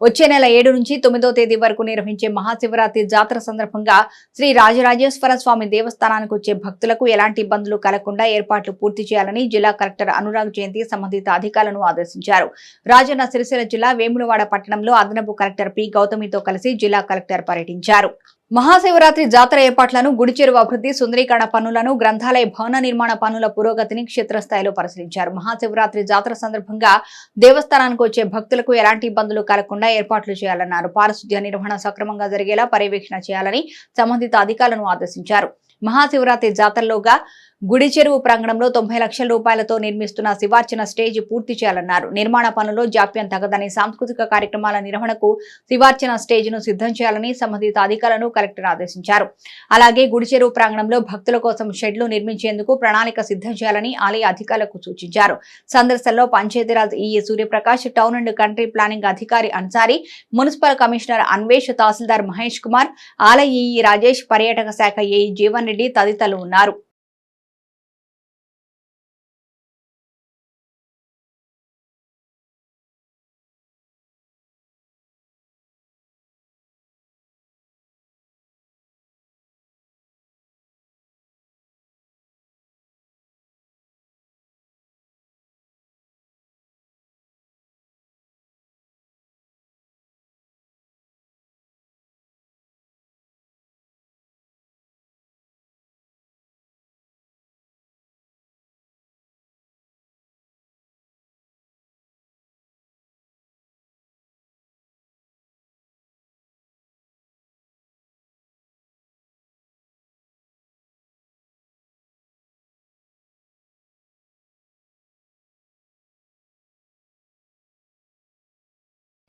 వచ్చే నెల ఏడు నుంచి తొమ్మిదో తేదీ వరకు నిర్వహించే మహాశివరాత్రి జాతర సందర్భంగా శ్రీ రాజరాజేశ్వర స్వామి దేవస్థానానికి వచ్చే భక్తులకు ఎలాంటి ఇబ్బందులు కలగకుండా ఏర్పాట్లు పూర్తి చేయాలని జిల్లా కలెక్టర్ అనురాగ్ జయంతి సంబంధిత అధికారులను ఆదేశించారు. రాజన్న సిరిసిల్ల జిల్లా వేములవాడ పట్టణంలో అదనపు కలెక్టర్ పి గౌతమితో కలిసి జిల్లా కలెక్టర్ పర్యటించారు. మహాశివరాత్రి జాతర ఏర్పాట్లను గుడిచెరువు అభివృద్ధి సుందరీకరణ పనులను గ్రంథాలయ భవన నిర్మాణ పనుల పురోగతిని క్షేత్రస్థాయిలో పరిశీలించారు. మహాశివరాత్రి జాతర సందర్భంగా దేవస్థానానికి వచ్చే భక్తులకు ఎలాంటి ఇబ్బందులు కలగకుండా ఏర్పాట్లు చేయాలన్నారు. పారిశుద్ధ్య నిర్వహణ సక్రమంగా జరిగేలా పర్యవేక్షణ చేయాలని సంబంధిత అధికారులను ఆదేశించారు. మహాశివరాత్రి జాతరలోగా గుడి చెరువు ప్రాంగణంలో తొంభై లక్షల రూపాయలతో నిర్మిస్తున్న శివార్చన స్టేజ్ పూర్తి చేయాలన్నారు. నిర్మాణ పనుల్లో జాప్యం తగదని సాంస్కృతిక కార్యక్రమాల నిర్వహణకు శివార్చన స్టేజ్ను సిద్ధం చేయాలని సంబంధిత అధికారులను కలెక్టర్ ఆదేశించారు. అలాగే గుడి చెరువు ప్రాంగణంలో భక్తుల కోసం షెడ్లు నిర్మించేందుకు ప్రణాళిక సిద్ధం చేయాలని ఆలయ అధికారులకు సూచించారు. సందర్శనలో Panchayati Raj E A Suryaprakash town and country planning అధికారి అన్సారి మున్సిపల్ కమిషనర్ అన్వేష్ తహసీల్దార్ మహేష్ కుమార్ ఆలయ ఈఈ రాజేష్ పర్యాటక శాఖ ఏఈ జీవన్ రెడ్డి తదితరులు ఉన్నారు.